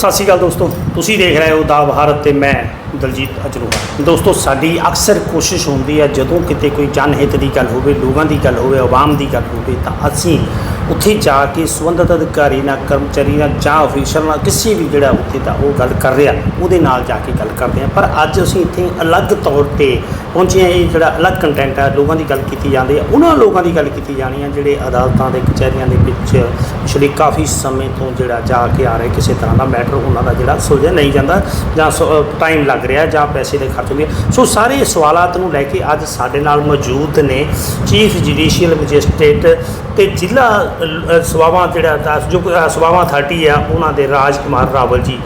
ਸਤਿ ਸ਼੍ਰੀ ਅਕਾਲ ਦੋਸਤੋ। ਤੁਸੀਂ ਦੇਖ ਰਹੇ ਹੋ ਦਾ ਭਾਰਤ ਤੇ ਮੈਂ ਦਲਜੀਤ ਅਜਰੂਹਾ ਦੋਸਤੋ, ਸਾਡੀ ਅਕਸਰ ਕੋਸ਼ਿਸ਼ ਹੁੰਦੀ ਹੈ, ਜਦੋਂ ਕਿਤੇ ਕੋਈ ਜਨਹਿਤ ਦੀ ਗੱਲ ਹੋਵੇ, ਲੋਕਾਂ ਦੀ ਗੱਲ ਹੋਵੇ, ਆਵਾਮ ਦੀ ਗੱਲ ਹੋਵੇ, ਤਾਂ ਅਸੀਂ ਉੱਥੇ ਜਾ ਕੇ ਸੰਬੰਧਿਤ ਅਧਿਕਾਰੀ ਨਾਲ, ਕਰਮਚਾਰੀ ਨਾਲ ਜਾਂ ਅਫੀਸਰ ਨਾਲ ਕਿਸੇ ਵੀ ਜਿਹੜਾ ਉੱਥੇ ਦਾ ਉਹ ਗੱਲ ਕਰ ਰਿਹਾ, ਉਹਦੇ ਨਾਲ ਜਾ ਕੇ ਗੱਲ ਕਰਦੇ ਹਾਂ ਪਰ ਅੱਜ ਅਸੀਂ ਇੱਥੇ ਅਲੱਗ ਤੌਰ ਤੇ ਪਹੁੰਚੇ ਹਾਂ ਇਹ ਜਿਹੜਾ ਅਲੱਗ ਕੰਟੈਂਟ ਹੈ ਲੋਕਾਂ ਦੀ ਗੱਲ ਕੀਤੀ ਜਾਂਦੀ ਆ ਉਹਨਾਂ ਲੋਕਾਂ ਦੀ ਗੱਲ ਕੀਤੀ ਜਾਣੀ ਹੈ ਜਿਹੜੇ ਅਦਾਲਤਾਂ ਦੇ ਕਚਹਿਰੀਆਂ ਦੇ ਵਿੱਚ ਪਿਛਲੇ ਕਾਫੀ ਸਮੇਂ ਤੋਂ ਜਿਹੜਾ ਜਾ ਕੇ ਆ ਰਹੇ, ਕਿਸੇ ਤਰ੍ਹਾਂ ਦਾ ਮੈਟਰ ਉਹਨਾਂ ਦਾ ਜਿਹੜਾ ਸੁਲਝਿਆ ਨਹੀਂ ਜਾਂਦਾ ਜਾਂ ਟਾਈਮ ਲੱਗ ਰਿਹਾ ਜਾਂ ਪੈਸੇ ਦੇ ਖਰਚ ਹੁੰਦੇ ਆ। ਸੋ ਸਾਰੇ ਸਵਾਲਾਤ ਨੂੰ ਲੈ ਕੇ ਅੱਜ ਸਾਡੇ ਨਾਲ ਮੌਜੂਦ ਨੇ ਚੀਫ ਜੁਡੀਸ਼ੀਅਲ ਮੈਜਿਸਟ੍ਰੇਟ ਤੇ ਜ਼ਿਲ੍ਹਾ ਅ, ਸਭਾਵਾਂ ਜਿਹੜਾ ਦਸ ਜੋ ਅ, ਸਭਾਵਾਂ 30 ਆ ਉਹਨਾਂ ਦੇ ਰਾਜ ਕੁਮਾਰ ਰਾਵਲ ਜੀ।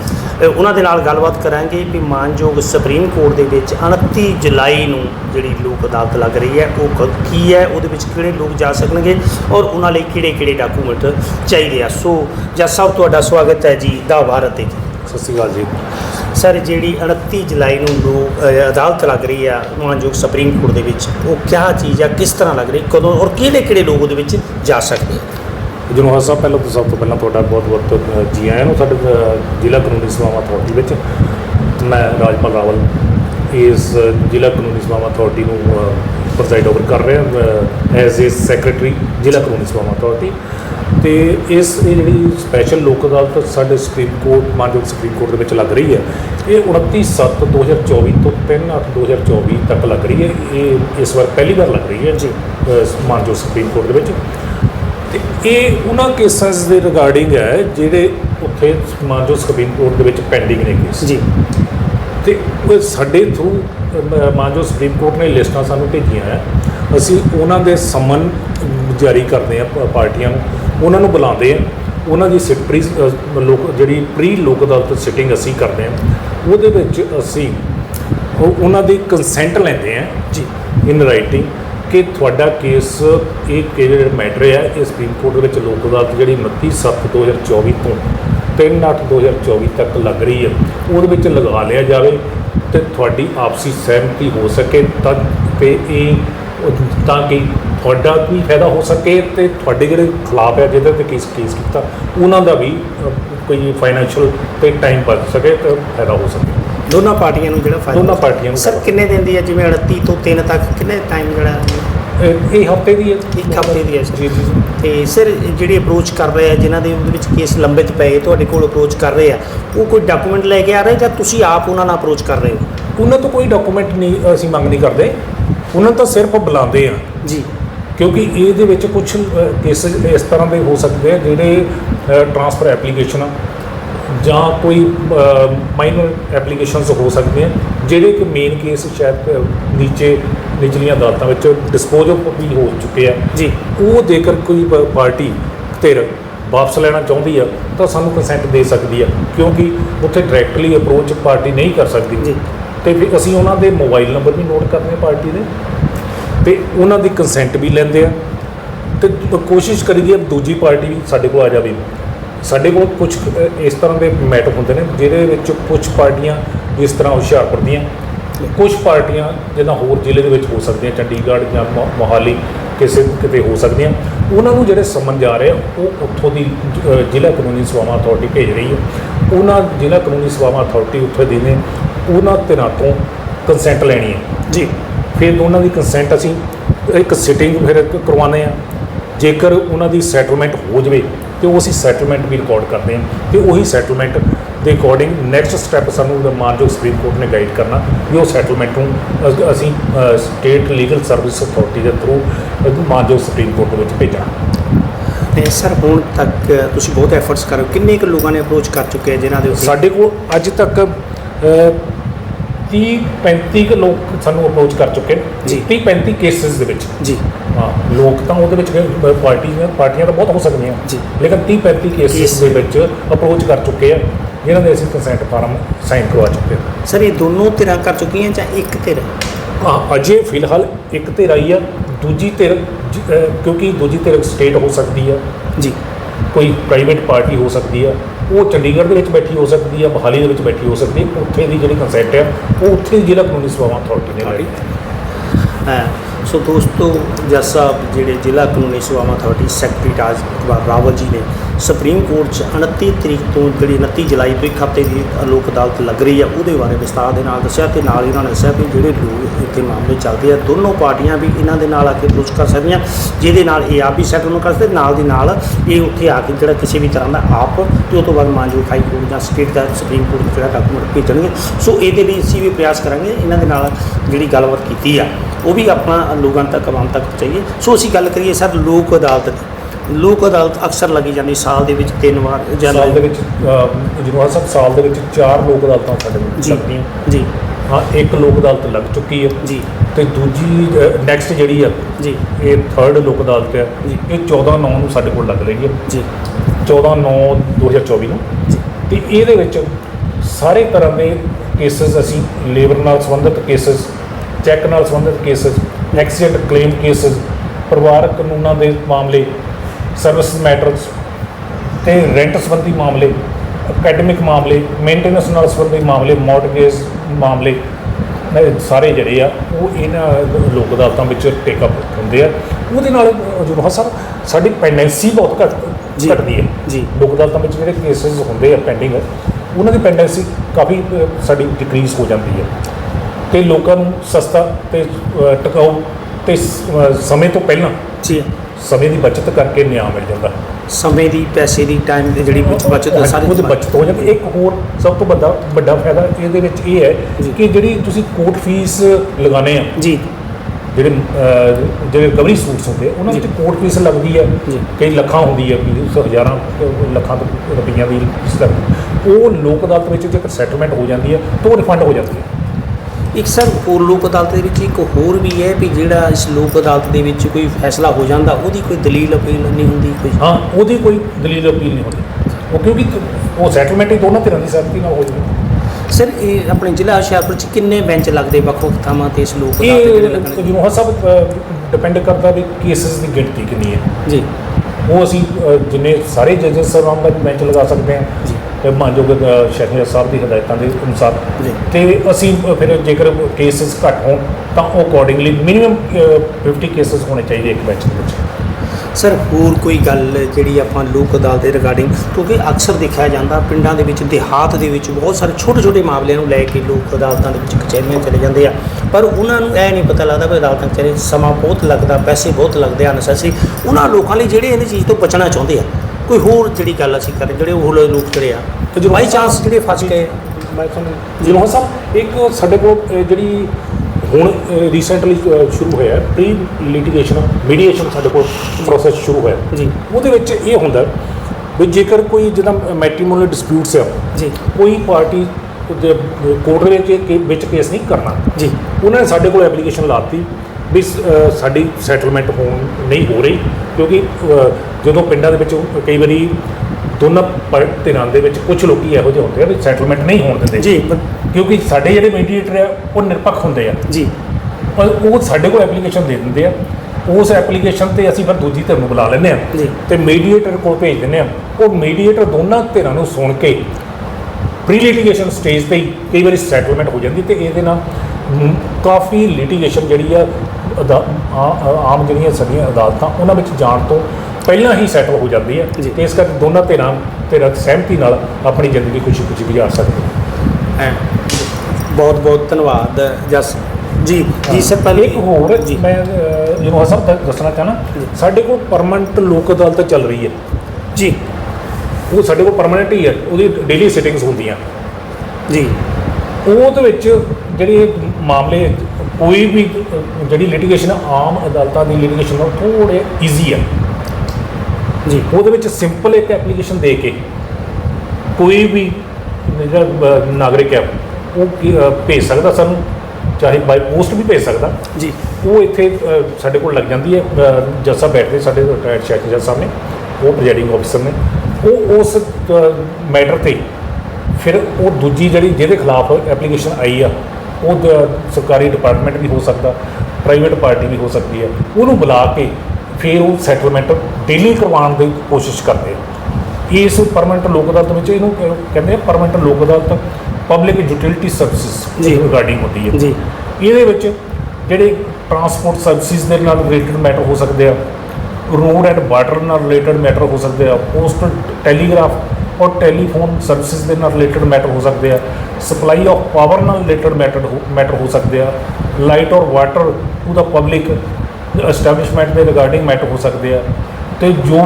ਉਹਨਾਂ ਦੇ ਨਾਲ ਗੱਲਬਾਤ ਕਰਾਂਗੇ ਵੀ ਮਾਨਯੋਗ ਸੁਪਰੀਮ ਕੋਰਟ ਦੇ ਵਿੱਚ 29 ਜੁਲਾਈ ਨੂੰ ਜਿਹੜੀ ਲੋਕ ਅਦਾਲਤ ਲੱਗ ਰਹੀ ਹੈ ਉਹ ਕਦ ਕੀ ਹੈ ਉਹਦੇ ਵਿੱਚ ਕਿਹੜੇ ਲੋਕ ਜਾ ਸਕਣਗੇ ਔਰ ਉਹਨਾਂ ਲਈ ਕਿਹੜੇ ਕਿਹੜੇ ਡਾਕੂਮੈਂਟ ਚਾਹੀਦੇ ਆ। ਸੋ ਜੱਜ ਸਾਹਿਬ ਤੁਹਾਡਾ ਸਵਾਗਤ ਹੈ ਜੀ ਦਾ ਭਾਰਤ ਤੇ ਸਤਿ ਸ਼੍ਰੀ ਅਕਾਲ ਜੀ। ਸਰ ਜਿਹੜੀ 29 ਜੁਲਾਈ ਨੂੰ ਲੋਕ ਅਦਾਲਤ ਲੱਗ ਰਹੀ ਆ ਮਾਨਯੋਗ ਸੁਪਰੀਮ ਕੋਰਟ ਦੇ ਵਿੱਚ ਉਹ ਕਿਆ ਚੀਜ਼ ਆ ਕਿਸ ਤਰ੍ਹਾਂ ਲੱਗ ਰਹੀ ਕਦੋਂ ਔਰ ਕਿਹੜੇ ਕਿਹੜੇ ਲੋਕ ਉਹਦੇ ਵਿੱਚ ਜਾ ਸਕਦੇ ਆ? ਜਨੋਹਾ ਸਾਹਿਬ ਪਹਿਲਾਂ ਤਾਂ ਸਭ ਤੋਂ ਪਹਿਲਾਂ ਤੁਹਾਡਾ ਬਹੁਤ ਬਹੁਤ ਅ, ਜੀ ਆਇਆਂ ਨੂੰ ਸਾਡੇ ਜ਼ਿਲ੍ਹਾ ਕਾਨੂੰਨੀ ਸੇਵਾਵਾਂ ਅਥਾਰਟੀ ਵਿੱਚ। ਮੈਂ ਰਾਜਪਾਲ ਰਾਵਲ ਇਸ ਜ਼ਿਲ੍ਹਾ ਕਾਨੂੰਨੀ ਸੇਵਾਵਾਂ ਅਥਾਰਟੀ ਨੂੰ ਪ੍ਰੈਜ਼ਾਈਡ ਓਵਰ ਕਰ ਰਿਹਾ ਐਜ਼ ਏ ਸੈਕਟਰੀ ਜ਼ਿਲ੍ਹਾ ਕਾਨੂੰਨੀ ਸੇਵਾਵਾਂ ਅਥਾਰਟੀ। ਤੇ ਇਸ ਇਹ ਜਿਹੜੀ ਸਪੈਸ਼ਲ ਲੋਕ ਅਦਾਲਤ ਸਾਡੇ ਸੁਪਰੀਮ ਕੋਰਟ ਮਾਨਯੋਗ ਸੁਪਰੀਮ ਕੋਰਟ ਦੇ ਵਿੱਚ ਲੱਗ ਰਹੀ ਹੈ ਇਹ 29 ਸੱਤ 2024 ਤੋਂ 3 ਅੱਠ 2024 ਤੱਕ ਲੱਗ ਰਹੀ ਹੈ। ਇਹ ਇਸ ਵਾਰ ਪਹਿਲੀ ਵਾਰ ਲੱਗ ਰਹੀ ਹੈ ਜੀ। ਮਾਨਯੋਗ ਸੁਪਰੀਮ ਕੋਰਟ ਦੇ ਵਿੱਚ। ਤੇ ਇਹ ਉਹਨਾਂ ਕੇਸਸ ਦੇ ਰਿਗਾਰਡਿੰਗ ਹੈ ਜਿਹੜੇ ਉੱਥੇ ਮਾਨਜੋ ਸੁਪਰੀਮ ਕੋਰਟ ਦੇ ਵਿੱਚ ਪੈਂਡਿੰਗ ਨੇ ਕੇਸ ਜੀ। ਤੇ ਉਹ ਸਾਡੇ ਥਰੂ ਮਾਨਜੋ ਸੁਪਰੀਮ ਕੋਰਟ ਨੇ ਲਿਸਟਾਂ ਸਾਨੂੰ ਭੇਜੀਆਂ ਹੈ। ਅਸੀਂ ਉਹਨਾਂ ਦੇ ਸਮਨ ਜਾਰੀ ਕਰਦੇ ਆ ਪਾਰਟੀਆਂ ਨੂੰ। ਉਹਨਾਂ ਨੂੰ ਬੁਲਾਉਂਦੇ ਆ। ਉਹਨਾਂ ਦੀ ਸਿਟ ਪ੍ਰੀ ਲੋਕ ਜਿਹੜੀ ਪ੍ਰੀ ਲੋਕ ਅਦਾਲਤ ਸਿਟਿੰਗ ਅਸੀਂ ਕਰਦੇ ਆ ਉਹਦੇ ਵਿੱਚ ਅਸੀਂ ਉਹ ਉਹਨਾਂ ਦੀ ਕੰਸੈਂਟ ਲੈਂਦੇ ਆ ਜੀ। ਇਨ ਰਾਈਟਿੰਗ ਕਿ ਤੁਹਾਡਾ ਕੇਸ ਇਹ ਕਿ ਜਿਹੜਾ ਮੈਟਰ ਹੈ ਇਹ ਸੁਪਰੀਮ ਕੋਰਟ ਦੇ ਵਿੱਚ ਲੋਕ ਅਦਾਲਤ ਜਿਹੜੀ 29 ਸੱਤ 2024 ਤੋਂ 3 ਅੱਠ 2024 ਤੱਕ ਲੱਗ ਰਹੀ ਹੈ। ਉਹਦੇ ਵਿੱਚ ਲਗਾ ਲਿਆ ਜਾਵੇ ਤੇ ਤੁਹਾਡੀ ਆਪਸੀ ਸਹਿਮਤੀ ਹੋ ਸਕੇ ਤਾਂ ਤੇ ਇਹ ਤਾਂ ਕਿ ਤੁਹਾਡਾ ਵੀ ਫਾਇਦਾ ਹੋ ਸਕੇ ਤੇ ਤੁਹਾਡੇ ਜਿਹੜੇ ਖਿਲਾਫ ਹੈ ਜਿਹਦੇ ਤੇ ਕੇਸ ਕੇਸ ਕੀਤਾ ਉਹਨਾਂ ਦਾ ਵੀ ਕੋਈ ਫਾਈਨੈਂਸ਼ੀਅਲ ਤੇ ਟਾਈਮ ਬਚ ਸਕੇ ਤੇ ਫਾਇਦਾ ਹੋ ਸਕੇ। ਦੋਨਾਂ ਪਾਰਟੀਆਂ ਨੂੰ ਜਿਹੜਾ ਫਾਇਦਾ ਦੋਨਾਂ ਪਾਰਟੀਆਂ ਨੂੰ ਸਰ। ਕਿੰਨੇ ਦਿਨ ਦੀ ਹੈ? ਜਿਵੇਂ 29 ਤੋਂ 3 ਤੱਕ ਕਿੰਨੇ ਟਾਈਮ ਜਿਹੜਾ ਇਹ- ਇਹ ਹਫ਼ਤੇ ਦੀ ਹੈ। ਇੱਕ ਹਫ਼ਤੇ ਦੀ ਹੈ ਸਰ। ਜੀ। ਤੇ ਸਰ ਜਿਹੜੀ ਅਪਰੋਚ ਕਰ ਰਹੇ ਆ ਜਿਨ੍ਹਾਂ ਦੇ ਉਹਦੇ ਵਿੱਚ ਕੇਸ ਲੰਬਿਤ ਪਏ ਤੁਹਾਡੇ ਕੋਲ ਅਪਰੋਚ ਕਰ ਰਹੇ ਆ ਉਹ ਕੋਈ ਡਾਕੂਮੈਂਟ ਲੈ ਕੇ ਆ ਰਹੇ ਜਾਂ ਤੁਸੀਂ ਆਪ ਉਹਨਾਂ ਨਾਲ ਅਪਰੋਚ ਕਰ ਰਹੇ ਹੋ? ਉਹਨਾਂ ਤੋਂ ਕੋਈ ਡਾਕੂਮੈਂਟ ਨਹੀਂ ਅਸੀਂ ਮੰਗ ਨਹੀਂ ਕਰਦੇ। ਉਹਨਾਂ ਤੋਂ ਸਿਰਫ ਬੁਲਾਉਂਦੇ ਆ। ਜੀ। ਕਿਉਂਕਿ ਇਹਦੇ ਵਿੱਚ ਕੁਝ ਕੇਸਸ ਇਸ ਤਰ੍ਹਾਂ ਦੇ ਹੋ ਸਕਦੇ ਆ ਜਿਹੜੇ ਟ੍ਰਾਂਸਫਰ ਐਪਲੀਕੇਸ਼ਨ ਜਾਂ ਕੋਈ ਮਾਈਨਰ ਐਪਲੀਕੇਸ਼ਨਸ ਹੋ ਸਕਦੀਆਂ ਜਿਹੜੇ ਕਿ ਮੇਨ ਕੇਸ ਸ਼ਾਇਦ ਨੀਚੇ ਨਿਚਲੀਆਂ ਅਦਾਲਤਾਂ ਵਿੱਚ ਡਿਸਪੋਜ਼ ਵੀ ਹੋ ਚੁੱਕੇ ਆ। ਜੀ। ਉਹ ਜੇਕਰ ਕੋਈ ਪਾਰਟੀ ਧਿਰ ਵਾਪਸ ਲੈਣਾ ਚਾਹੁੰਦੀ ਆ ਤਾਂ ਸਾਨੂੰ ਕੰਸੈਂਟ ਦੇ ਸਕਦੀ ਆ ਕਿਉਂਕਿ ਉੱਥੇ ਡਾਇਰੈਕਟਲੀ ਅਪਰੋਚ ਪਾਰਟੀ ਨਹੀਂ ਕਰ ਸਕਦੀ। ਜੀ। ਤੇ ਫਿਰ ਅਸੀਂ ਉਹਨਾਂ ਦੇ ਮੋਬਾਈਲ ਨੰਬਰ ਵੀ ਨੋਟ ਕਰਨੇ ਆ ਪਾਰਟੀ ਦੇ। ਤੇ ਉਹਨਾਂ ਦੀ ਕੰਸੈਂਟ ਵੀ ਲੈਂਦੇ ਆ। ਤੇ ਕੋਸ਼ਿਸ਼ ਕਰੀਏ ਦੂਜੀ ਪਾਰਟੀ ਵੀ ਸਾਡੇ ਕੋਲ ਆ ਜਾਵੇ। ਸਾਡੇ ਕੋਲ ਕੁਝ ਇਸ ਤਰ੍ਹਾਂ ਦੇ ਮੈਟਰ ਹੁੰਦੇ ਨੇ, ਜਿਹਦੇ ਵਿੱਚ ਕੁਝ ਪਾਰਟੀਆਂ ਜਿਸ ਤਰ੍ਹਾਂ ਹੁਸ਼ਿਆਰਪੁਰ ਦੀਆਂ ਕੁਝ ਪਾਰਟੀਆਂ ਜਿੱਦਾਂ ਹੋਰ ਜ਼ਿਲ੍ਹੇ ਦੇ ਵਿੱਚ ਹੋ ਸਕਦੀਆਂ, ਚੰਡੀਗੜ੍ਹ ਜਾਂ ਮੋ- ਮੋਹਾਲੀ, ਕਿਸੇ, ਕਿਤੇ ਹੋ ਸਕਦੀਆਂ। ਉਹਨਾਂ ਨੂੰ ਜਿਹੜੇ ਸਮਨ ਜਾ ਰਹੇ ਆ, ਉਹ ਉੱਥੋਂ ਦੀ ਜ਼ਿਲ੍ਹਾ ਕਾਨੂੰਨੀ ਸੇਵਾਵਾਂ ਅਥਾਰਟੀ ਭੇਜ ਰਹੀ ਹੈ ਉਹਨਾਂ ਜ਼ਿਲ੍ਹਾ ਕਾਨੂੰਨੀ ਸੇਵਾਵਾਂ ਅਥਾਰਟੀ ਉੱਥੇ ਦੀ ਨੇ ਉਹਨਾਂ ਧਿਰਾਂ ਤੋਂ ਕੰਸੈਂਟ ਲੈਣੀ ਹੈ ਜੀ। ਫਿਰ ਉਹਨਾਂ ਦੀ ਕੰਸੈਂਟ ਅਸੀਂ ਇੱਕ ਸਿਟਿੰਗ ਫਿਰ ਕਰਵਾਉਂਦੇ ਆ ਜੇਕਰ ਉਹਨਾਂ ਦੀ ਸੈਟਲਮੈਂਟ ਹੋ ਜਵੇ ਤੇ ਉਹ ਅਸੀਂ ਸੈਟਲਮੈਂਟ ਵੀ ਰਿਕਾਰਡ ਕਰਦੇ ਹਾਂ। ਤੇ ਉਹੀ ਸੈਟਲਮੈਂਟ ਦੇ ਅਕੋਰਡਿੰਗ ਨੈਕਸਟ ਸਟੈਪ ਸਾਨੂੰ ਉਹਦਾ ਮਾਨਯੋਗ ਸੁਪਰੀਮ ਕੋਰਟ ਨੇ ਗਾਈਡ ਕਰਨਾ ਵੀ ਉਹ ਸੈਟਲਮੈਂਟ ਨੂੰ ਅਸੀਂ ਸਟੇਟ ਲੀਗਲ ਸਰਵਿਸ ਅਥਾਰਟੀ ਦੇ ਥਰੂ ਮਾਨਯੋਗ ਸੁਪਰੀਮ ਕੋਰਟ ਦੇ ਵਿੱਚ ਭੇਜਣਾ। ਤੇ ਸਰ ਹੁਣ ਤੱਕ ਤੁਸੀਂ ਬਹੁਤ ਐਫਰਟਸ ਕਰ ਰਹੇ ਹੋ। ਕਿੰਨੇ ਕੁ ਲੋਕਾਂ ਨੇ ਅਪਰੋਚ ਕਰ ਚੁੱਕੇ ਆ ਜਿਨ੍ਹਾਂ ਦੇ ਸਾਡੇ ਕੋਲ ਅੱਜ ਤੱਕ 30 35 ਕੁ ਲੋਕ ਸਾਨੂੰ ਅਪਰੋਚ ਕਰ ਚੁੱਕੇ ਜੀ। 30 35 ਕੇਸਿਸ ਦੇ ਵਿੱਚ। ਜੀ। ਹਾਂ ਲੋਕ ਤਾਂ ਉਹਦੇ ਵਿੱਚ ਗਏ, ਪਾਰਟੀ ਨੇ ਪਾਰਟੀਆਂ ਤਾਂ ਬਹੁਤ ਹੋ ਸਕਦੀਆਂ। ਜੀ। ਲੇਕਿਨ 30 35 ਕੇਸਿਸ Case। ਦੇ ਵਿੱਚ ਅਪਰੋਚ ਕਰ ਚੁੱਕੇ ਆ ਜਿਨ੍ਹਾਂ ਦੇ ਅਸੀਂ ਕੰਸੈਂਟ ਫਾਰਮ ਸਾਈਨ ਕਰਵਾ ਚੁੱਕੇ ਹਾਂ। ਸਰ ਇਹ ਦੋਨੋਂ ਧਿਰਾਂ ਕਰ ਚੁੱਕੀਆਂ ਜਾਂ ਇੱਕ ਧਿਰ? ਹਾਂ ਅਜੇ ਫਿਲਹਾਲ ਇੱਕ ਧਿਰ ਆਈ ਆ ਦੂਜੀ ਧਿਰ ਜ- ਅਹ, ਕਿਉਂਕਿ ਦੂਜੀ ਧਿਰ ਸਟੇਟ ਹੋ ਸਕਦੀ ਆ। ਜੀ। ਕੋਈ ਪ੍ਰਾਈਵੇਟ ਪਾਰਟੀ ਹੋ ਸਕਦੀ ਆ, ਉਹ ਚੰਡੀਗੜ੍ਹ ਦੇ ਵਿੱਚ ਬੈਠੀ ਹੋ ਸਕਦੀ ਆ, ਮੋਹਾਲੀ ਦੇ ਵਿੱਚ ਬੈਠੀ ਹੋ ਸਕਦੀ ਹੈ ਉੱਥੇ ਦੀ ਜਿਹੜੀ ਕੰਸੈਪਟ ਹੈ ਉਹ ਉੱਥੇ ਦੀ ਜ਼ਿਲ੍ਹਾ ਕਾਨੂੰਨੀ ਸੇਵਾਵਾਂ ਅਥਾਰਟੀ ਨੇ ਲੈਣੀ ਹੈ, ਸੋ ਦੋਸਤੋ ਜੱਜ ਸਾਹਿਬ, ਜਿਹੜੇ ਜ਼ਿਲ੍ਹਾ ਕਾਨੂੰਨੀ ਸੇਵਾਵਾਂ ਅਥਾਰਟੀ ਸੈਕਟਰੀ ਰਾਜ ਕੁਮਾਰ ਰਾਵਲ ਜੀ ਨੇ ਸੁਪਰੀਮ ਕੋਰਟ 'ਚ 29 ਤਰੀਕ ਤੋਂ ਜਿਹੜੀ 29 ਜੁਲਾਈ ਤੋਂ ਇੱਕ ਹਫ਼ਤੇ ਦੀ ਲੋਕ ਅਦਾਲਤ ਲੱਗ ਰਹੀ ਆ, ਉਹਦੇ ਬਾਰੇ ਵਿਸਤਾਰ ਦੇ ਨਾਲ ਦੱਸਿਆ ਤੇ ਨਾਲ ਇਹਨਾਂ ਨੇ ਦੱਸਿਆ ਵੀ ਜਿਹੜੇ ਲੋਕ ਇੱਥੇ ਮਾਮਲੇ ਚੱਲਦੇ ਆ, ਦੋਨੋਂ ਪਾਰਟੀਆਂ ਵੀ ਇਹਨਾਂ ਦੇ ਨਾਲ ਆ ਕੇ ਪੁੱਛ ਕਰ ਸਕਦੀਆਂ, ਜਿਹਦੇ ਨਾਲ ਇਹ ਆਪ ਵੀ ਸੈਟਲਮੈਂਟ ਕਰ ਸਕਦੇ, ਨਾਲ ਦੀ ਨਾਲ ਇਹ ਉੱਥੇ ਆ ਕੇ ਜਿਹੜਾ ਕਿਸੇ ਵੀ ਤਰ੍ਹਾਂ ਦਾ ਆਪ ਤੇ ਉਹ ਤੋਂ ਬਾਅਦ ਮਾਨਯੋਗ ਹਾਈ ਕੋਰਟ ਜਾਂ ਸਟੇਟ ਦਾ ਸੁਪਰੀਮ ਕੋਰਟ ਨੂੰ ਜਿਹੜਾ ਡਾਕੂਮੈਂਟ ਭੇਜਣਗੇ। ਸੋ ਇਹਦੇ ਲਈ ਅਸੀਂ ਵੀ ਪ੍ਰਯਾਸ ਕਰਾਂਗੇ, ਇਹਨਾਂ ਦੇ ਨਾਲ ਜਿਹੜੀ ਗੱਲਬਾਤ ਕੀਤੀ ਆ, ਉਹ ਵੀ ਆਪਣਾ ਲੋਕਾਂ ਤੱਕ, ਆਵਾਮ ਤੱਕ ਪਹੁੰਚਾਈਏ। ਸੋ ਅਸੀਂ ਗੱਲ ਕਰੀਏ ਸਰ ਲੋਕ ਅਦਾਲਤ ਦੀ। ਲੋਕ ਅਦਾਲਤ ਅਕਸਰ ਲੱਗੀ ਜਾਂਦੀ ਸਾਲ ਦੇ ਵਿੱਚ ਤਿੰਨ ਵਾਰ ਸਾਲ ਦੇ ਵਿੱਚ ਜਨਰਲ ਸਾਹਿਬ ਸਾਲ ਦੇ ਵਿੱਚ ਚਾਰ ਲੋਕ ਅਦਾਲਤਾਂ ਸਾਡੇ ਜੀ ਲੱਗਦੀਆਂ। ਜੀ। ਹਾਂ ਇੱਕ ਲੋਕ ਅਦਾਲਤ ਲੱਗ ਚੁੱਕੀ ਹੈ ਜੀ। ਤੇ ਦੂਜੀ ਨੈਕਸਟ ਜਿਹੜੀ ਆ ਜੀ। ਇਹ ਥਰਡ ਲੋਕ ਅਦਾਲਤ ਹੈ ਜੀ। ਇਹ 14 9 ਨੂੰ ਸਾਡੇ ਕੋਲ ਲੱਗ ਰਹੀ ਹੈ। ਜੀ। 14 9 2024 ਨੂੰ। ਤੇ ਇਹਦੇ ਵਿੱਚ ਸਾਰੇ ਤਰ੍ਹਾਂ ਦੇ ਕੇਸਸ ਅਸੀਂ ਲੇਬਰ ਨਾਲ ਸੰਬੰਧਿਤ ਕੇਸਸ ਚੈੱਕ ਨਾਲ ਸੰਬੰਧਿਤ ਕੇਸਸ ਐਕਸੀਡੈਂਟ ਕਲੇਮ ਕੇਸਸ ਪਰਿਵਾਰਕ ਕਾਨੂੰਨਾਂ ਦੇ ਮਾਮਲੇ ਸਰਵਿਸ ਮੈਟਰਸ ਤੇ ਰੈਂਟ ਸੰਬੰਧੀ ਮਾਮਲੇ ਅਕੈਡਮਿਕ ਮਾਮਲੇ ਮੇਨਟੇਨੈਂਸ ਨਾਲ ਸੰਬੰਧਿਤ ਮਾਮਲੇ ਮੌਰਟਗੇਜ ਮਾਮਲੇ ਸਾਰੇ ਜਿਹੜੇ ਆ ਉਹ ਇਹਨਾਂ ਲੋਕ ਅਦਾਲਤਾਂ ਵਿੱਚ ਟੇਕ ਅਪ ਹੁੰਦੇ ਆ। ਉਹਦੇ ਨਾਲ ਜੋ ਸਾਹਿਬ ਸਾਡੀ ਪੈਂਡੈਂਸੀ ਬਹੁਤ ਘੱਟ। ਘਟਦੀ ਹੈ। ਜੀ। ਲੋਕ ਅਦਾਲਤਾਂ ਵਿੱਚ ਜਿਹੜੇ ਕੇਸਸ ਹੁੰਦੇ ਆ ਪੈਂਡਿੰਗ ਉਹਨਾਂ ਦੀ ਪੈਂਡੈਂਸੀ ਕਾਫੀ ਸਾਡੀ ਡਿਕਰੀਜ਼ ਹੋ ਜਾਂਦੀ ਹੈ। ਤੇ ਲੋਕਾਂ ਨੂੰ ਸਸਤਾ ਤੇ ਟਿਕਾਊ ਤੇ ਸਮੇਂ ਤੋਂ ਪਹਿਲਾਂ ਜੀ। ਸਮੇਂ ਦੀ ਬਚਤ ਕਰਕੇ ਨਿਆਂ ਮਿਲ ਜਾਂਦਾ ਸਮੇਂ ਦੀ ਪੈਸੇ ਦੀ ਟਾਈਮ ਦੀ ਜਿਹੜੀ ਵਿੱਚ ਬਚਤ ਹੈ ਸਾਰੀ ਉਹਦੀ ਬਚਤ ਹੋ ਜਾਂਦੀ ਇੱਕ ਹੋਰ ਸਭ ਤੋਂ ਵੱਡਾ ਵੱਡਾ ਫਾਇਦਾ ਇਹਦੇ ਵਿੱਚ ਇਹ ਹੈ। ਕਿ ਜਿਹੜੀ ਤੁਸੀਂ ਕੋਰਟ ਫੀਸ ਲਗਾਉਂਦੇ ਆ ਜੀ ਜਿਹੜੇ ਜਿਹੜੇ ਰਿਕਵਰੀ ਸੂਟਸ ਹੁੰਦੇ ਉਹਨਾਂ ਵਿੱਚ। ਕੋਰਟ ਫੀਸ ਲੱਗਦੀ ਹੈ। ਕਈ ਲੱਖਾਂ ਹੁੰਦੀ ਹੈ ਹਜ਼ਾਰਾਂ ਲੱਖਾਂ ਤੋਂ ਰੁਪਈਆਂ ਦੀ ਉਹ ਲੋਕ ਅਦਾਲਤ ਵਿੱਚ ਜੇਕਰ ਸੈਟਲਮੈਂਟ ਹੋ ਜਾਂਦੀ ਹੈ ਤਾਂ ਉਹ ਰਿਫੰਡ ਹੋ ਜਾਂਦੀ ਹੈ ਇੱਕ ਸਰ ਹੋਰ ਲੋਕ ਅਦਾਲਤ ਦੇ ਵਿੱਚ ਇੱਕ ਹੋਰ ਵੀ ਹੈ ਵੀ ਜਿਹੜਾ ਇਸ ਲੋਕ ਅਦਾਲਤ ਦੇ ਵਿੱਚ ਕੋਈ ਫੈਸਲਾ ਹੋ ਜਾਂਦਾ ਉਹਦੀ ਕੋਈ ਦਲੀਲ ਅਪੀਲ ਨਹੀਂ ਹੁੰਦੀ ਕੋਈ ਹਾਂ ਉਹਦੀ ਕੋਈ ਦਲੀਲ ਅਪੀਲ ਨਹੀਂ ਹੁੰਦੀ। ਉਹ ਕਿਉਂਕਿ ਉਹ ਸੈਟਲਮੈਂਟ ਹੀ ਦੋਨਾਂ ਧਿਰਾਂ ਦੀ ਸਹਿਮਤੀ ਨਾਲ ਹੋ ਜਾਂਦੀ ਸਰ ਇਹ ਆਪਣੇ ਜ਼ਿਲ੍ਹਾ ਹੁਸ਼ਿਆਰਪੁਰ ਚ ਕਿੰਨੇ ਬੈਂਚ ਲੱਗਦੇ ਵੱਖ ਵੱਖ ਥਾਵਾਂ ਤੇ ਇਸ ਲੋਕ ਅਦਾਲਤ ਦੇ ਜਿਹੜੇ ਸਭ ਡਿਪੈਂਡ ਕਰਦਾ ਵੀ ਕੇਸਸ ਦੀ ਗਿਣਤੀ ਕਿੰਨੀ ਹੈ। ਜੀ। ਉਹ ਅਸੀਂ ਜਿੰਨੇ ਸਾਰੇ ਜੱਜਸ ਦਾ ਬੈਂਚ ਲਗਾ ਸਕਦੇ ਹਾਂ। ਮਾਨਯੋਗ ਸ਼ਹਿਰੀਆ ਸਾਹਿਬ ਦੀ ਹਦਾਇਤਾਂ ਦੇ ਅਨੁਸਾਰ। ਤੇ ਅਸੀਂ ਫਿਰ ਜੇਕਰ ਕੇਸਸ ਘੱਟ ਹੋਣ ਤਾਂ ਉਹ ਅਕੋਰਡਿੰਗਲੀ ਮਿਨੀਮਮ 50 ਕੇਸਸ ਹੋਣੇ ਚਾਹੀਦੇ ਇੱਕ ਬੈਂਚ ਦੇ ਵਿੱਚ। ਸਰ ਹੋਰ ਕੋਈ ਗੱਲ ਜਿਹੜੀ ਆਪਾਂ ਲੋਕ ਅਦਾਲਤ ਦੇ ਰਿਗਾਰਡਿੰਗ ਕਿਉਂਕਿ ਅਕਸਰ ਦੇਖਿਆ ਜਾਂਦਾ ਪਿੰਡਾਂ ਦੇ ਵਿੱਚ ਦਿਹਾਤ ਦੇ ਵਿੱਚ ਬਹੁਤ ਸਾਰੇ ਛੋਟੇ ਛੋਟੇ ਮਾਮਲਿਆਂ ਨੂੰ ਲੈ ਕੇ ਲੋਕ ਅਦਾਲਤਾਂ ਦੇ ਵਿੱਚ ਕਚਹਿਰੀਆਂ ਚਲੇ ਜਾਂਦੇ ਆ। ਪਰ ਉਹਨਾਂ ਨੂੰ ਇਹ ਨਹੀਂ ਪਤਾ ਲੱਗਦਾ ਵੀ ਅਦਾਲਤਾਂ ਕਚਹਿਰੀ ਸਮਾਂ ਬਹੁਤ ਲੱਗਦਾ ਪੈਸੇ ਬਹੁਤ ਲੱਗਦੇ ਹਨ ਅਸੀਂ ਉਹਨਾਂ ਲੋਕਾਂ ਲਈ ਜਿਹੜੇ ਇਹਨੇ ਚੀਜ਼ ਤੋਂ ਬਚਣਾ ਚਾਹੁੰਦੇ ਆ। ਕੋਈ ਹੋਰ ਜਿਹੜੀ ਗੱਲ ਅਸੀਂ ਕਰੇ ਜਿਹੜੇ ਉਹ ਲੋਕ ਜਿਹੜੇ ਆ ਤੇ ਜਦੋਂ ਬਾਈ ਚਾਂਸ ਜਿਹੜੇ ਫਸ ਗਏ। ਮੈਂ ਤੁਹਾਨੂੰ ਜਿਵੇਂ ਸਾਹਿਬ ਇੱਕ ਸਾਡੇ ਕੋਲ ਜਿਹੜੀ ਹੁਣ ਰੀਸੈਂਟਲੀ ਸ਼ੁਰੂ ਹੋਇਆ ਪ੍ਰੀ ਲਿਟੀਗੇਸ਼ਨ ਮੀਡੀਏਸ਼ਨ ਸਾਡੇ ਕੋਲ ਪ੍ਰੋਸੈਸ ਸ਼ੁਰੂ ਹੋਇਆ ਜੀ। ਉਹਦੇ ਵਿੱਚ ਇਹ ਹੁੰਦਾ ਵੀ ਜੇਕਰ ਕੋਈ ਜਿੱਦਾਂ ਮੈਟਰੀਮੋਨੀਅਲ ਡਿਸਪਿਊਟਸ ਆ ਜੀ। ਕੋਈ ਪਾਰਟੀ ਕੋਰਟ ਦੇ ਵਿੱਚ ਕੇ- ਵਿੱਚ ਕੇਸ ਨਹੀਂ ਕਰਨਾ। ਜੀ। ਉਹਨਾਂ ਨੇ ਸਾਡੇ ਕੋਲ ਐਪਲੀਕੇਸ਼ਨ ਲਾਤੀ ਵੀ ਸਾਡੀ ਸੈਟਲਮੈਂਟ ਹੋਣ ਨਹੀਂ ਹੋ ਰਹੀ ਕਿਉਂਕਿ ਜਦੋਂ ਪਿੰਡਾਂ ਦੇ ਵਿੱਚ ਕਈ ਵਾਰੀ ਦੋਨਾਂ ਧਿਰਾਂ ਦੇ ਵਿੱਚ ਕੁਝ ਲੋਕੀ ਇਹੋ ਜਿਹੇ ਹੁੰਦੇ ਆ ਵੀ ਸੈਟਲਮੈਂਟ ਨਹੀਂ ਹੋਣ ਦਿੰਦੇ। ਜੀ ਕਿਉਂਕਿ ਸਾਡੇ ਜਿਹੜੇ ਮੀਡੀਏਟਰ ਆ ਉਹ ਨਿਰਪੱਖ ਹੁੰਦੇ ਆ। ਜੀ। ਪਰ ਉਹ ਸਾਡੇ ਕੋਲ ਐਪਲੀਕੇਸ਼ਨ ਦੇ ਦਿੰਦੇ ਆ। ਉਸ ਐਪਲੀਕੇਸ਼ਨ ਤੇ ਅਸੀਂ ਫਿਰ ਦੂਜੀ ਧਿਰ ਨੂੰ ਬੁਲਾ ਲੈਂਦੇ ਆ। ਤੇ ਮੀਡੀਏਟਰ ਕੋਲ ਭੇਜ ਦਿੰਦੇ ਆ। ਉਹ ਮੀਡੀਏਟਰ ਦੋਨਾਂ ਧਿਰਾਂ ਨੂੰ ਸੁਣ ਕੇ ਪ੍ਰੀ ਲਿਟੀਗੇਸ਼ਨ ਸਟੇਜ ਤੇ ਕਈ ਵਾਰੀ ਸੈਟਲਮੈਂਟ ਹੋ ਜਾਂਦੀ ਤੇ ਇਹਦੇ ਨਾਲ ਕਾਫੀ ਲਿਟੀਗੇਸ਼ਨ ਜਿਹੜੀ ਆ ਅਦਾ- ਆ- ਆ- ਆਮ ਜਿਹੜੀਆਂ ਸਾਡੀਆਂ ਅਦਾਲਤਾਂ ਉਹਨਾਂ ਵਿੱਚ ਜਾਣ ਤੋਂ ਪਹਿਲਾਂ ਹੀ ਸੈਟਲ ਹੋ ਜਾਂਦੀ ਹੈ ਜੀ। ਤੇ ਇਸ ਕਰਕੇ ਦੋਨਾਂ ਧਿਰਾਂ ਧਿਰਾਂ ਸਹਿਮਤੀ ਨਾਲ ਆਪਣੀ ਜ਼ਿੰਦਗੀ ਖੁਸ਼ੀ ਖੁਸ਼ੀ ਗੁਜ਼ਾਰ ਸਕਦੇ ਐਂ। ਬਹੁਤ ਬਹੁਤ ਧੰਨਵਾਦ ਜਸ ਜੀ ਜੀ ਸਰ ਪਹਿਲੇ ਇੱਕ ਹੋਰ ਜੀ। ਮੈਂ ਜਿਹਨੂੰ ਸਭ ਦੱਸਣਾ ਚਾਹਨਾ ਜੀ। ਸਾਡੇ ਕੋਲ ਪਰਮਨੈਂਟ ਲੋਕ ਅਦਾਲਤ ਚੱਲ ਰਹੀ ਹੈ। ਜੀ। ਉਹ ਸਾਡੇ ਕੋਲ ਪਰਮਨੈਂਟ ਹੀ ਹੈ ਉਹਦੀ ਡੇਲੀ ਸਿਟਿੰਗਸ ਹੁੰਦੀਆਂ। ਜੀ। ਉਹਦੇ ਵਿੱਚ ਜਿਹੜੇ ਮਾਮਲੇ ਕੋਈ ਵੀ ਜਿਹੜੀ ਲਿਟੀਗੇਸ਼ਨ ਆਮ ਅਦਾਲਤਾਂ ਦੀ ਲਿਟੀਗੇਸ਼ਨ ਨਾਲੋਂ ਥੋੜੇ ਈਜ਼ੀ ਆ। ਜੀ। ਉਹਦੇ ਵਿੱਚ ਸਿੰਪਲ ਇੱਕ ਐਪਲੀਕੇਸ਼ਨ ਦੇ ਕੇ ਕੋਈ ਵੀ ਜਿਹੜਾ ਨਾਗਰਿਕ ਹੈ ਉਹ ਭੇਜ ਸਕਦਾ ਸਾਨੂੰ ਚਾਹੇ ਬਾਈ ਪੋਸਟ ਵੀ ਭੇਜ ਸਕਦਾ। ਜੀ। ਉਹ ਇੱਥੇ ਸਾਡੇ ਕੋਲ ਲੱਗ ਜਾਂਦੀ ਹੈ ਜੱਜ ਸਾਹਿਬ ਬੈਠਦੇ ਸਾਡੇ ਰਿਟਾਇਰਡ ਸ਼ੈਖੀ ਜੱਜ ਸਾਹਿਬ ਨੇ ਉਹ ਪ੍ਰੈਜ਼ਾਈਡਿੰਗ ਆਫੀਸਰ ਨੇ। ਉਹ ਉਸ ਮੈਟਰ ਤੇ ਫਿਰ ਉਹ ਦੂਜੀ ਜਿਹੜੀ ਜਿਹਦੇ ਖਿਲਾਫ ਐਪਲੀਕੇਸ਼ਨ ਆਈ ਆ ਉਹ ਦ- ਸਰਕਾਰੀ ਡਿਪਾਰਟਮੈਂਟ ਵੀ ਹੋ ਸਕਦਾ ਪ੍ਰਾਈਵੇਟ ਪਾਰਟੀ ਵੀ ਹੋ ਸਕਦੀ ਹੈ। ਉਹਨੂੰ ਬੁਲਾ ਕੇ ਫਿਰ ਉਹ ਸੈਟਲਮੈਂਟ ਡੇਲੀ ਕਰਵਾਉਣ ਦੀ ਕੋਸ਼ਿਸ਼ ਕਰਦੇ ਆ। ਇਸ ਪਰਮਨੈਂਟ ਲੋਕ ਅਦਾਲਤ ਵਿੱਚ ਇਹਨੂੰ ਕ- ਕਹਿੰਦੇ ਆ permanent Lok Adalat public utility services ਜੀ। ਰਿਗਾਰਡਿੰਗ ਹੁੰਦੀ ਹੈ। ਜੀ। ਇਹਦੇ ਵਿੱਚ ਜਿਹੜੇ ਟਰਾਂਸਪੋਰਟ ਸਰਵਿਸਿਜ਼ ਦੇ ਨਾਲ ਰਿਲੇਟਡ ਮੈਟਰ ਹੋ ਸਕਦੇ ਆ। ਰੋਡ ਐਂਡ ਵਾਟਰ ਨਾਲ ਰਿਲੇਟਡ ਮੈਟਰ ਹੋ ਸਕਦੇ ਆ। ਪੋਸਟਲ ਟੈਲੀਗ੍ਰਾਫ ਔਰ ਟੈਲੀਫੋਨ ਸਰਵਿਸਿਜ਼ ਦੇ ਨਾਲ ਰਿਲੇਟਡ ਮੈਟਰ ਹੋ ਸਕਦੇ ਆ। ਸਪਲਾਈ ਆਫ ਪਾਵਰ ਨਾਲ ਰਿਲੇਟਡ ਮੈਟਰ ਮੈਟਰ ਹੋ ਸਕਦੇ ਆ। ਲਾਈਟ ਔਰ water to the public establishment ਦੇ ਰਿਗਾਰਡਿੰਗ ਮੈਟਰ ਹੋ ਸਕਦੇ ਆ। ਤੇ ਜੋ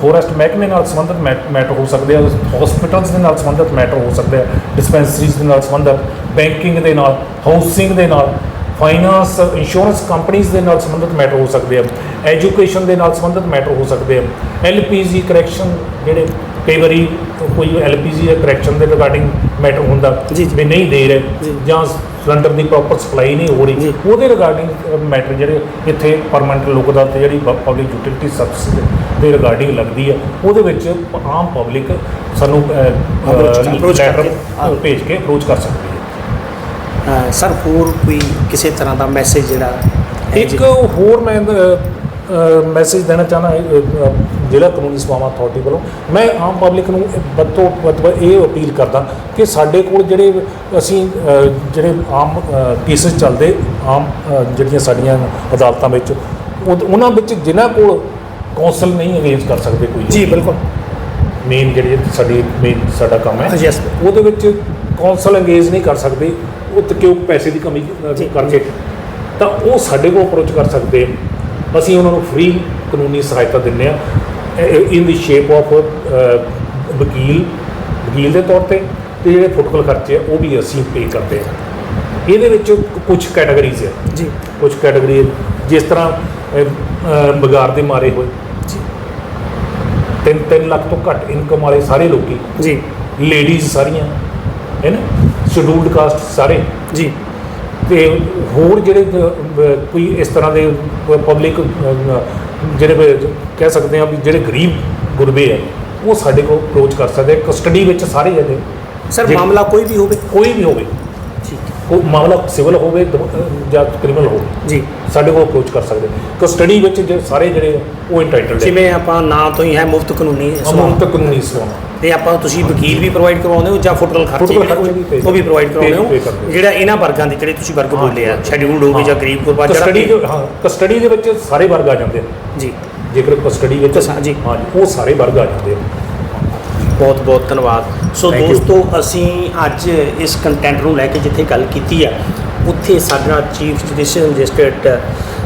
ਫੋਰੈਸਟ ਮਹਿਕਮੇ ਨਾਲ ਸੰਬੰਧਿਤ ਮੈਟਰ ਹੋ ਸਕਦੇ ਆ। ਹਸਪੀਟਲਸ ਦੇ ਨਾਲ ਸੰਬੰਧਿਤ ਮੈਟਰ ਹੋ ਸਕਦੇ ਆ। ਡਿਸਪੈਂਸਰੀਜ਼ ਦੇ ਨਾਲ ਸੰਬੰਧਿਤ ਬੈਂਕਿੰਗ ਦੇ ਨਾਲ ਹਾਊਸਿੰਗ ਦੇ ਨਾਲ ਫਾਈਨਾਂਸ ਇੰਸ਼ੋਰੈਂਸ ਕੰਪਨੀਆਂ ਦੇ ਨਾਲ ਸੰਬੰਧਿਤ ਮੈਟਰ ਹੋ ਸਕਦੇ ਆ। ਐਜੂਕੇਸ਼ਨ ਦੇ ਨਾਲ ਸੰਬੰਧਿਤ ਮੈਟਰ ਹੋ ਸਕਦੇ ਆ। ਐਲਪੀਜੀ ਕਰੈਕਸ਼ਨ ਜਿਹੜੇ ਕਈ ਵਾਰੀ ਕੋਈ ਐਲਪੀਜੀ ਦੇ ਕਰੈਕਸ਼ਨ ਦੇ ਰਿਗਾਰਡਿੰਗ ਮੈਟਰ ਹੁੰਦਾ। ਵੀ ਨਹੀਂ ਦੇ। ਰਹੇ ਜਾਂ ਸਿਲੰਡਰ ਦੀ ਪ੍ਰੋਪਰ ਸਪਲਾਈ ਨਹੀਂ ਹੋ ਰਹੀ। ਉਹਦੇ ਰਿਗਾਰਡਿੰਗ ਮੈਟਰ ਜਿਹੜੇ ਇੱਥੇ ਪਰਮਨੈਂਟ ਲੋਕ ਅਦਾਲਤ ਜਿਹੜੀ ਪਬਲਿਕ ਯੂਟਿਲਿਟੀ ਸਰਵਿਸ ਦੇ ਰਿਗਾਰਡਿੰਗ ਲੱਗਦੀ ਆ ਉਹਦੇ ਵਿੱਚ ਆਮ ਪਬਲਿਕ ਸਾਨੂੰ ਲੈਟਰ ਹਾਂ। ਭੇਜ ਕੇ ਅਪਰੋਚ ਕਰ ਸਕਦੀ ਹੈ ਸਰ ਹੋਰ ਕੋਈ ਕਿਸੇ ਤਰ੍ਹਾਂ ਦਾ ਮੈਸੇਜ ਜਿਹੜਾ ਹੈ ਇੱਕ? ਹੋਰ ਮੈਂ ਮੈਸੇਜ ਦੇਣਾ ਚਾਹਨਾ ਜ਼ਿਲ੍ਹਾ ਕਾਨੂੰਨੀ ਸੇਵਾਵਾਂ ਅਥਾਰਟੀ ਵੱਲੋਂ। ਮੈਂ ਆਮ ਪਬਲਿਕ ਨੂੰ ਵੱਧ ਤੋਂ ਵੱਧ ਇਹ ਅਪੀਲ ਕਰਦਾ ਕਿ ਸਾਡੇ ਕੋਲ ਜਿਹੜੇ ਅਸੀਂ ਜਿਹੜੇ ਆਮ ਕੇਸਸ ਚੱਲਦੇ ਆਮ ਜਿਹੜੀਆਂ ਸਾਡੀਆਂ ਅਦਾਲਤਾਂ ਵਿੱਚ ਉਹ- ਉਹਨਾਂ ਵਿੱਚ ਜਿਨ੍ਹਾਂ ਕੋਲ ਕੌਂਸਲ ਨਹੀਂ ਅਰੇਂਜ ਕਰ ਸਕਦੇ ਕੋਈ। ਜੀ ਬਿਲਕੁਲ। ਮੇਨ ਜਿਹੜੀ ਸਾਡੀ ਮੇਨ ਸਾਡਾ ਕੰਮ ਹੈ। ਯੈਸ ਉਹਦੇ ਵਿੱਚ ਕੌਂਸਲ ਅੰਗੇਜ ਨਹੀਂ ਕਰ ਸਕਦੇ ਉਹ ਤੇ ਕਿਉਂ ਪੈਸੇ ਦੀ ਕਮੀ ਕਰਕੇ। ਤਾਂ ਉਹ ਸਾਡੇ ਕੋਲ ਅਪਰੋਚ ਕਰ ਸਕਦੇ। ਅਸੀਂ ਉਹਨਾਂ ਨੂੰ ਫ੍ਰੀ ਕਾਨੂੰਨੀ ਸਹਾਇਤਾ ਦਿੰਦੇ ਆ ਇਨ ਦੀ ਸ਼ੇਪ ਆਫ ਵਕੀਲ ਵਕੀਲ ਦੇ ਤੌਰ ਤੇ ਤੇ ਜਿਹੜੇ ਫੁੱਟਕਲ ਖਰਚੇ ਆ ਉਹ ਵੀ ਅਸੀਂ ਪੇ ਕਰਦੇ ਆ ਇਹਦੇ ਵਿੱਚ ਕੁਝ ਕੈਟਾਗਰੀਜ਼ ਆ। ਜੀ। ਕੁਝ ਕੈਟਾਗਰੀ ਜਿਸ ਤਰ੍ਹਾਂ ਬਗਾਰ ਦੇ ਮਾਰੇ ਹੋਏ। ਜੀ। 3-3 ਲੱਖ ਤੋਂ ਘੱਟ ਇਨਕਮ ਵਾਲੇ ਸਾਰੇ ਲੋਕੀ। ਜੀ। ਲੇਡੀਜ਼ ਸਾਰੀਆਂ। ਹੈ ਨਾ? ਸ਼ਡਿਊਲਡ ਕਾਸਟ ਸਾਰੇ। ਜੀ। ਤੇ ਹੋਰ ਜਿਹੜੇ ਕੋਈ ਇਸ ਤਰ੍ਹਾਂ ਦੇ ਪਬਲਿਕ ਜਿਹੜੇ ਕਹਿ ਸਕਦੇ ਆ ਵੀ ਜਿਹੜੇ ਗਰੀਬ ਗੁਰਬੇ ਆ ਉਹ ਸਾਡੇ ਕੋਲ ਅਪਰੋਚ ਕਰ ਸਕਦੇ ਕਸਟਡੀ ਵਿੱਚ ਸਾਰੇ ਜਣੇ ਸਰ। ਮਾਮਲਾ ਕੋਈ ਵੀ ਹੋਵੇ? ਕੋਈ ਵੀ ਹੋਵੇ। ਠੀਕ ਕੋਈ ਮਾਮਲਾ ਸਿਵਲ ਹੋਵੇ ਜਾਂ ਕ੍ਰਿਮੀਨਲ ਹੋਵੇ ਜੀ। ਸਾਡੇ ਕੋਲ ਅਪਰੋਚ ਕਰ ਸਕਦੇ ਕਸਟਡੀ ਵਿੱਚ ਸਾਰੇ ਜਿਹੜੇ ਉਹ ਇੰਟਾਈਟਲਡ ਜਿਵੇਂ ਆਪਾਂ ਨਾਂ ਤੋਂ ਹੀ ਹੈ ਮੁਫਤ ਕਾਨੂੰਨੀ। ਅਮੁਕਤ ਕਾਨੂੰਨੀ ਸੇਵਾਵਾਂ ਤੇ ਆਪਾਂ ਤੁਸੀਂ ਵਕੀਲ ਵੀ ਪ੍ਰੋਵਾਈਡ ਕਰਵਾਉਂਦੇ ਹੋ ਜਾਂ ਫੁੱਟਬਾਲ ਖਰਚੇ ਉਹ ਵੀ ਪ੍ਰੋਵਾਈਡ ਕਰਦੇ ਹੋ ਹੋ। ਜਿਹੜਾ ਇਹਨਾਂ ਵਰਗਾਂ ਦੇ ਜਿਹੜੇ ਤੁਸੀਂ ਵਰਗ ਹਾਂ, ਬੋਲੇ ਆ ਹਾਂ। ਸ਼ੈਡਿਊਲਡ ਹੋਵੇ ਜਾਂ ਗਰੀਬ ਗੁਰਬਾ ਕਸਟਡੀ ਜਿਹੜਾ ਹਾਂ ਕਸਟਡੀ ਦੇ ਵਿੱਚ ਸਾਰੇ ਵਰਗ ਆ ਜਾਂਦੇ ਜੀ ਜੇਕਰ ਕਸਟਡੀ ਵਿੱਚ ਕਸ- ਜੀ। ਹਾਂ ਉਹ ਸਾਰੇ ਵਰਗ ਆ ਜਾਂਦੇ ਆ ਬਹੁਤ ਬਹੁਤ ਧੰਨਵਾਦ ਸੋ. ਦੋਸਤੋ ਅਸੀਂ ਅੱਜ ਇਸ ਕੰਟੈਂਟ ਨੂੰ ਲੈ ਕੇ ਜਿੱਥੇ ਗੱਲ ਕੀਤੀ ਆ ਉੱਥੇ ਸਾਡਾ ਚੀਫ ਜੁਡੀਸ਼ੀਅਲ ਮੈਜਿਸਟ੍ਰੇਟ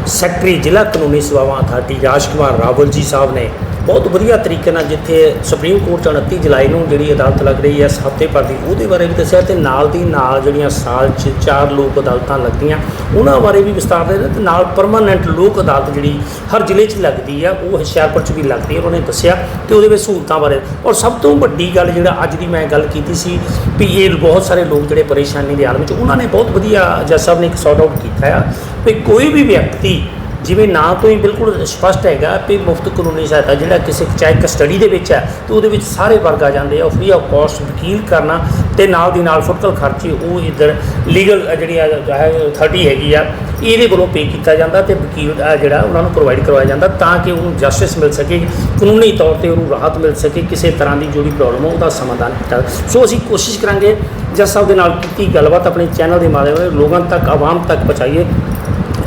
ਸੈਕਟਰੀ ਜ਼ਿਲ੍ਹਾ ਕਾਨੂੰਨੀ ਸੇਵਾਵਾਂ ਅਥਾਰਟੀ ਰਾਜ ਕੁਮਾਰ ਰਾਵਲ ਜੀ ਸਾਹਿਬ ਨੇ ਬਹੁਤ ਵਧੀਆ ਤਰੀਕੇ ਨਾਲ ਜਿੱਥੇ ਸੁਪਰੀਮ ਕੋਰਟ 'ਚ 29 ਜੁਲਾਈ ਨੂੰ ਜਿਹੜੀ ਅਦਾਲਤ ਲੱਗ ਰਹੀ ਹੈ, ਇਸ ਹਫ਼ਤੇ ਭਰ ਦੀ, ਉਹਦੇ ਬਾਰੇ ਵੀ ਦੱਸਿਆ ਤੇ ਨਾਲ ਦੀ ਨਾਲ ਜਿਹੜੀਆਂ ਸਾਲ 'ਚ ਚਾਰ ਲੋਕ ਅਦਾਲਤਾਂ ਲੱਗਦੀਆਂ, ਉਹਨਾਂ ਬਾਰੇ ਵੀ ਵਿਸਤਾਰ ਦੇ ਤੇ ਨਾਲ ਪਰਮਾਨੈਂਟ ਲੋਕ ਅਦਾਲਤ ਜਿਹੜੀ ਹਰ ਜ਼ਿਲ੍ਹੇ 'ਚ ਲੱਗਦੀ ਆ, ਉਹ ਹੁਸ਼ਿਆਰਪੁਰ 'ਚ ਵੀ ਲੱਗਦੀ ਹੈ, ਉਹਨਾਂ ਨੇ ਦੱਸਿਆ ਤੇ ਉਹਦੇ ਵਿੱਚ ਸਹੂਲਤਾਂ ਬਾਰੇ। ਔਰ ਸਭ ਤੋਂ ਵੱਡੀ ਗੱਲ ਜਿਹੜਾ ਅੱਜ ਦੀ ਮੈਂ ਗੱਲ ਕੀਤੀ ਸੀ ਵੀ ਇਹ ਬਹੁਤ ਸਾਰੇ ਲੋਕ ਜਿਹੜੇ ਪਰੇਸ਼ਾਨੀ ਦੇ ਆਲਮ 'ਚ ਉਹਨਾਂ ਨੇ ਬਹੁਤ ਵਧੀਆ ਜੱਜ ਸਾਹਿਬ ਨੇ ਇੱਕ ਸੌਟ ਆਊਟ ਕੀਤਾ ਆ ਵੀ ਕੋਈ ਵੀ ਵਿਅਕਤੀ ਜਿਵੇਂ ਨਾਂ ਤੋਂ ਹੀ ਬਿਲਕੁਲ ਸਪਸ਼ਟ ਹੈਗਾ ਵੀ ਮੁਫਤ ਕਾਨੂੰਨੀ ਸਹਾਇਤਾ ਜਿਹੜਾ ਕਿਸੇ ਚਾਹੇ ਕਸਟਡੀ ਦੇ ਵਿੱਚ ਹੈ, ਤੇ ਉਹਦੇ ਵਿੱਚ ਸਾਰੇ ਵਰਗ ਆ ਜਾਂਦੇ ਆ ਫ੍ਰੀ ਆਫ ਕਾਸਟ ਵਕੀਲ ਕਰਨਾ ਤੇ ਨਾਲ ਦੀ ਨਾਲ ਫੁੱਟਕਲ ਖਰਚੇ ਉਹ ਇੱਧਰ ਲੀਗਲ ਜਿਹੜੀ ਆ ਹੈ 30 ਹੈਗੀ ਆ, ਇਹਦੇ ਵੱਲੋਂ ਪੇ ਕੀਤਾ ਜਾਂਦਾ ਤੇ ਵਕੀਲ ਜਿਹੜਾ ਉਹਨਾਂ ਨੂੰ ਪ੍ਰੋਵਾਈਡ ਕਰਵਾਇਆ ਜਾਂਦਾ ਤਾਂ ਕਿ ਉਹਨੂੰ ਜਸਟਿਸ ਮਿਲ ਸਕੇ, ਕਾਨੂੰਨੀ ਤੌਰ ਤੇ ਉਹਨੂੰ ਰਾਹਤ ਮਿਲ ਸਕੇ, ਕਿਸੇ ਤਰ੍ਹਾਂ ਦੀ ਜਿਹੜੀ ਪ੍ਰੋਬਲਮ ਹੈ ਉਹਦਾ ਸਮਾਧਾਨ ਕੀਤਾ ਸੋ ਅਸੀਂ ਕੋਸ਼ਿਸ਼ ਕਰਾਂਗੇ ਜੱਜ ਸਾਹਿਬ ਦੇ ਨਾਲ ਕੀਤੀ ਗੱਲਬਾਤ, ਆਪਣੇ ਚੈਨਲ ਦੇ ਮਾਧਿਅਮ ਨਾਲ, ਲੋਕਾਂ ਤੱਕ, ਆਵਾਮ ਤੱਕ ਪਹੁੰਚਾਈਏ।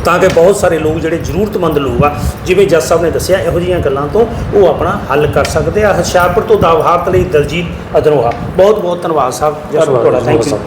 ਤਾਂ ਕਿ ਬਹੁਤ ਸਾਰੇ ਲੋਕ ਜਿਹੜੇ ਜ਼ਰੂਰਤਮੰਦ ਲੋਕ ਆ ਜਿਵੇਂ ਜੱਜ ਸਾਹਿਬ ਨੇ ਦੱਸਿਆ ਇਹੋ ਜਿਹੀਆਂ ਗੱਲਾਂ ਤੋਂ ਉਹ ਆਪਣਾ ਹੱਲ ਕਰ ਸਕਦੇ ਆ। ਹੁਸ਼ਿਆਰਪੁਰ ਤੋਂ ਦਾਵਹਾਰਤ ਲਈ ਦਲਜੀਤ ਅਦਰੋਹਾ ਬਹੁਤ ਬਹੁਤ ਧੰਨਵਾਦ ਸਾਹਿਬ। ਸਾਹਿਬ ਤੁਹਾਡਾ ਥੈਂਕ ਯੂ